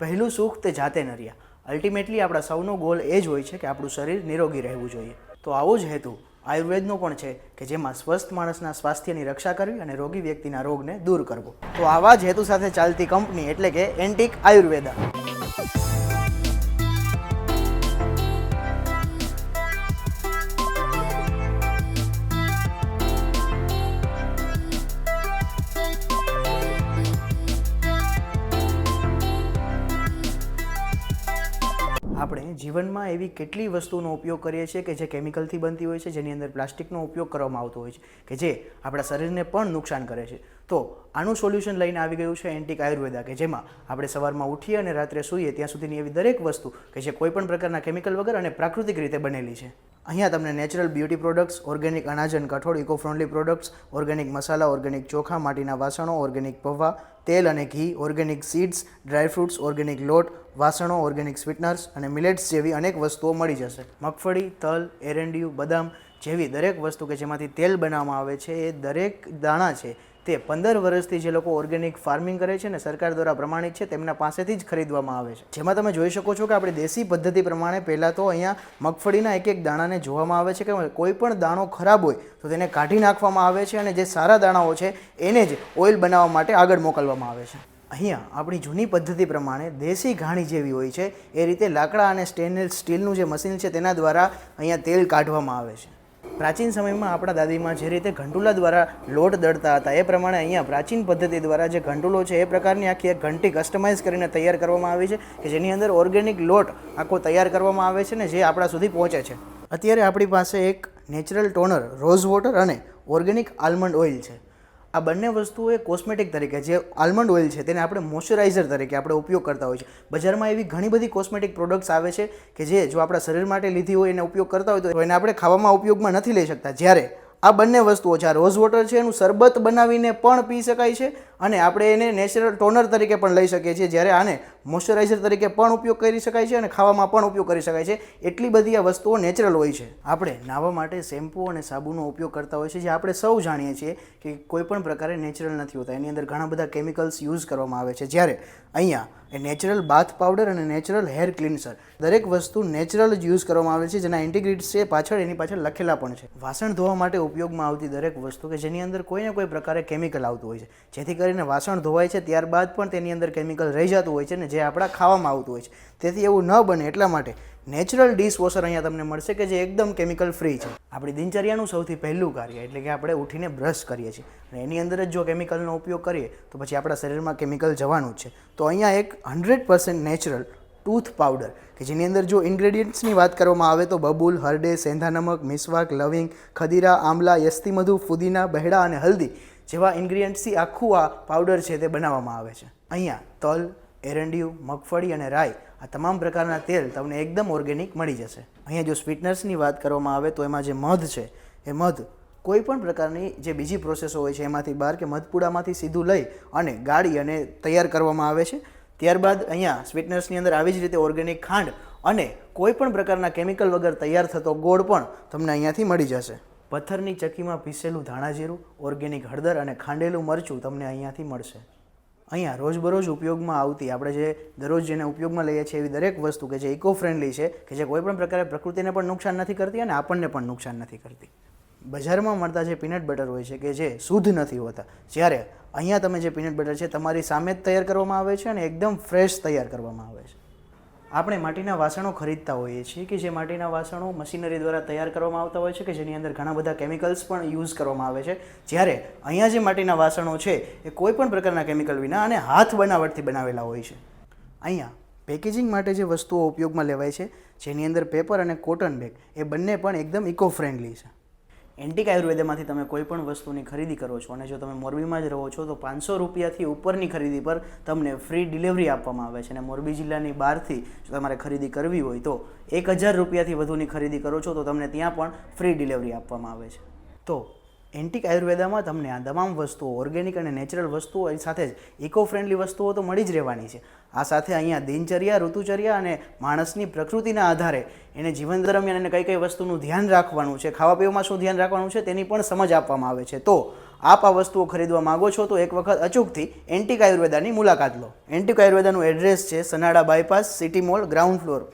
પહેલું સુખ તે જાતે નર્યા અલ્ટિમેટલી આપણા સૌનો ગોલ એ જ હોય છે કે આપણું શરીર નિરોગી રહેવું જોઈએ. તો આવો જ હેતુ આયુર્વેદનો પણ છે કે જેમાં સ્વસ્થ માણસના સ્વાસ્થ્યની રક્ષા કરવી અને રોગી વ્યક્તિના રોગને દૂર કરવો. તો આવા જ હેતુ સાથે ચાલતી કંપની એટલે કે એન્ટિક આયુર્વેદા. આપણે જીવનમાં એવી કેટલી વસ્તુનો ઉપયોગ કરીએ છીએ કે જે કેમિકલથી બનતી હોય છે, જેની અંદર પ્લાસ્ટિકનો ઉપયોગ કરવામાં આવતો હોય છે, કે જે આપણા શરીરને પણ નુકસાન કરે છે. તો આનું સોલ્યુશન લઈને આવી ગયું છે એન્ટિક આયુર્વેદા કે જેમાં આપણે સવારમાં ઉઠીએ અને રાત્રે સૂઈએ ત્યાં સુધીની એવી દરેક વસ્તુ કે જે કોઈ પણ પ્રકારના કેમિકલ વગર અને પ્રાકૃતિક રીતે બનેલી છે. અહીંયા તમને નેચરલ બ્યુટી પ્રોડક્ટ્સ ઓર્ગેનિક અનાજ અને કઠોળ ઇકો ફ્રેન્ડલી પ્રોડક્ટ્સ ઓર્ગેનિક મસાલા ઓર્ગેનિક ચોખા, માટીના વાસણો ઓર્ગેનિક પૌવા, તેલ અને ઘી organic seeds dry fruits organic લોટ, વાસણો ઓર્ગેનિક સ્વીટનર્સ અને મિલેટ્સ જેવી અનેક વસ્તુઓ મળી જશે. મગફળી, તલ, એરંડિયું, બદામ જેવી દરેક વસ્તુ કે જેમાંથી તેલ બનાવવામાં આવે છે એ દરેક દાણા છે તે પંદર વર્ષથી જે લોકો ઓર્ગેનિક ફાર્મિંગ કરે છે ને સરકાર દ્વારા પ્રમાણિત છે, તેમના પાસેથી જ ખરીદવામાં આવે છે. જેમાં તમે જોઈ શકો છો કે આપણે દેશી પદ્ધતિ પ્રમાણે પહેલાં તો અહીંયા મગફળીના એક એક દાણાને જોવામાં આવે છે કે કોઈ પણ દાણો ખરાબ હોય તો તેને કાઢી નાખવામાં આવે છે અને જે સારા દાણાઓ છે એને જ ઓઇલ બનાવવા માટે આગળ મોકલવામાં આવે છે. અહીંયા આપણી જૂની પદ્ધતિ પ્રમાણે દેશી ઘાણી જેવી હોય છે, એ રીતે લાકડા અને સ્ટેનલેસ સ્ટીલનું જે મશીન છે તેના દ્વારા અહીંયા તેલ કાઢવામાં આવે છે. પ્રાચીન સમયમાં આપણા દાદીમાં જે રીતે ઘંટુલા દ્વારા લોટ દળતા હતા, એ પ્રમાણે અહીંયા પ્રાચીન પદ્ધતિ દ્વારા જે ઘંટુલો છે, એ પ્રકારની આખી એક ઘંટી કસ્ટમાઇઝ કરીને તૈયાર કરવામાં આવી છે, કે જેની અંદર ઓર્ગેનિક લોટ આખો તૈયાર કરવામાં આવે છે ને જે આપણા સુધી પહોંચે છે. અત્યારે આપણી પાસે એક નેચરલ ટોનર રોઝ વોટર અને ઓર્ગેનિક આલમંડ ઓઇલ છે. આ બંને વસ્તુઓ એ કોસ્મેટિક તરીકે જે આલમંડ ઓઇલ છે તેને આપણે મોઇશ્ચરાઇઝર તરીકે આપણે ઉપયોગ કરતા હોય છે બજારમાં એવી ઘણી બધી કોસ્મેટિક પ્રોડક્ટ્સ આવે છે કે જે જો આપણા શરીર માટે લીધી હોય એને ઉપયોગ કરતા હોય તો એને આપણે ખાવામાં ઉપયોગમાં નથી લઈ શકતા. જ્યારે આ બંને વસ્તુઓ છે આ રોઝ વોટર છે, એનું શરબત બનાવીને પણ પી શકાય છે અને આપણે એને નેચરલ ટોનર તરીકે પણ લઈ શકીએ છીએ, જ્યારે આને મોઇશ્ચરાઇઝર તરીકે પણ ઉપયોગ કરી શકાય છે અને ખાવામાં પણ ઉપયોગ કરી શકાય છે. એટલી બધી આ વસ્તુઓ નેચરલ હોય છે. આપણે નાહવા માટે શેમ્પૂ અને સાબુનો ઉપયોગ કરતા હોય છે જે આપણે સૌ જાણીએ છીએ કે કોઈ પણ પ્રકારે નેચરલ નથી હોતા. એની અંદર ઘણા બધા કેમિકલ્સ યુઝ કરવામાં આવે છે. જ્યારે અહીંયા એ નેચરલ બાથ પાવડર અને નેચરલ હેર ક્લિન્સર દરેક વસ્તુ નેચરલ જ યુઝ કરવામાં આવે છે. જેના ઇન્ટિગ્રેટ્સ છે પાછળ, એની પાછળ લખેલા પણ છે. વાસણ ધોવા માટે ઉપયોગમાં આવતી દરેક વસ્તુ કે જેની અંદર કોઈ ને કોઈ પ્રકારે કેમિકલ આવતું હોય છે. જેથી કરીને વાસણ ધોવાય છે, ત્યારબાદ પણ તેની અંદર કેમિકલ રહી જતું હોય છે ને જે આપણા ખાવામાં આવતું હોય છે. તેથી એવું ન બને, એટલા માટે નેચરલ ડિશવોશર અહીંયા તમને મળશે કે જે એકદમ કેમિકલ ફ્રી છે. આપણી દિનચર્યાનું સૌથી પહેલું કાર્ય એટલે કે આપણે ઉઠીને બ્રશ કરીએ છીએ. અને એની અંદર જ જો કેમિકલનો ઉપયોગ કરીએ, તો પછી આપણા શરીરમાં કેમિકલ જવાનું છે. તો અહીંયા એક hundred percent natural tooth powder કે જેની અંદર જો ઇન્ગ્રેડિયન્ટ્સની વાત કરવામાં આવે તો બબુલ, હરડે, સેંધા નમક, મિસવાક, લવિંગ, ખદીરા આમલા યસ્તી મધુ, ફુદીના, બહેડા અને હલ્દી જેવા ઇન્ગ્રીડિયન્ટ્સથી આખું આ પાવડર છે તે બનાવવામાં આવે છે. અહીંયા તલ, એરંડિયું, મગફળી અને રાઈ આ તમામ પ્રકારના તેલ તમને એકદમ ઓર્ગેનિક મળી જશે. અહીંયા જો સ્વીટનર્સની વાત કરવામાં આવે તો એમાં જે મધ છે, એ મધ કોઈ પણ પ્રકારની જે બીજી પ્રોસેસો હોય છે એમાંથી બહાર કે મધપુડામાંથી સીધું લઈ અને ગાળી અને તૈયાર કરવામાં આવે છે. ત્યારબાદ અહીંયા સ્વીટનર્સની અંદર આવી જ રીતે ઓર્ગેનિક ખાંડ અને કોઈ પણ પ્રકારના કેમિકલ વગર તૈયાર થતો ગોળ પણ તમને અહીંયાથી મળી જશે. પથ્થરની ચક્કીમાં પીસેલું ધાણા જીરું ઓર્ગેનિક હળદર અને ખાંડેલું મરચું તમને અહીંયાથી મળશે. અહીંયા રોજબરોજ ઉપયોગમાં આવતી આપણે જે દરરોજ જેને ઉપયોગમાં લઈએ છીએ એવી દરેક વસ્તુ કે જે ઇકો ફ્રેન્ડલી છે, કે જે કોઈપણ પ્રકારે પ્રકૃતિને પણ નુકસાન નથી કરતી અને આપણને પણ નુકસાન નથી કરતી. બજારમાં મળતા જે પીનટ બટર હોય છે કે જે શુદ્ધ નથી હોતા, જ્યારે અહીંયા તમે જે પીનટ બટર છે, તમારી સામે જ તૈયાર કરવામાં આવે છે અને એકદમ ફ્રેશ તૈયાર કરવામાં આવે છે. આપણે માટીના વાસણો ખરીદતા હોઈએ છીએ કે જે માટીના વાસણો મશીનરી દ્વારા તૈયાર કરવામાં આવતા હોય છે કે જેની અંદર ઘણા બધા કેમિકલ્સ પણ યુઝ કરવામાં આવે છે. જ્યારે અહીંયા જે માટીના વાસણો છે એ કોઈ પણ પ્રકારના કેમિકલ વિના અને હાથ બનાવટથી બનાવેલા હોય છે. અહીંયા પેકેજિંગ માટે જે વસ્તુઓ ઉપયોગમાં લેવાય છે, જેની અંદર પેપર અને કોટન બેગ એ બંને પણ એકદમ ઇકો ફ્રેન્ડલી છે. એન્ટિક આયુર્વેદામાંથી તમે કોઈ પણ વસ્તુની ખરીદી કરો છો અને જો તમે મોરબીમાં જ રહો છો, તો પાંચસો રૂપિયાથી ઉપરની ખરીદી પર તમને ફ્રી ડિલિવરી આપવામાં આવે છે. અને મોરબી જિલ્લાની બહારથી જો તમારે ખરીદી કરવી હોય, તો એક હજાર રૂપિયાથી વધુની ખરીદી કરો છો, તો તમને ત્યાં પણ ફ્રી ડિલિવરી આપવામાં આવે છે. તો એન્ટિક આયુર્વેદામાં તમને આ તમામ વસ્તુઓ ઓર્ગેનિક અને નેચરલ વસ્તુઓ એની સાથે જ ઇકો ફ્રેન્ડલી વસ્તુઓ તો મળી જ રહેવાની છે. આ સાથે અહીંયા દિનચર્યા, ઋતુચર્યા અને માણસની પ્રકૃતિના આધારે એને જીવન દરમિયાન એને કઈ કઈ વસ્તુનું ધ્યાન રાખવાનું છે, ખાવા પીવામાં શું ધ્યાન રાખવાનું છે તેની પણ સમજ આપવામાં આવે છે. તો આપ આ વસ્તુઓ ખરીદવા માગો છો તો એક વખત અચૂકથી એન્ટિક આયુર્વેદાની મુલાકાત લો. એન્ટિક આયુર્વેદાનું એડ્રેસ છે Sanada bypass, city mall, ground floor.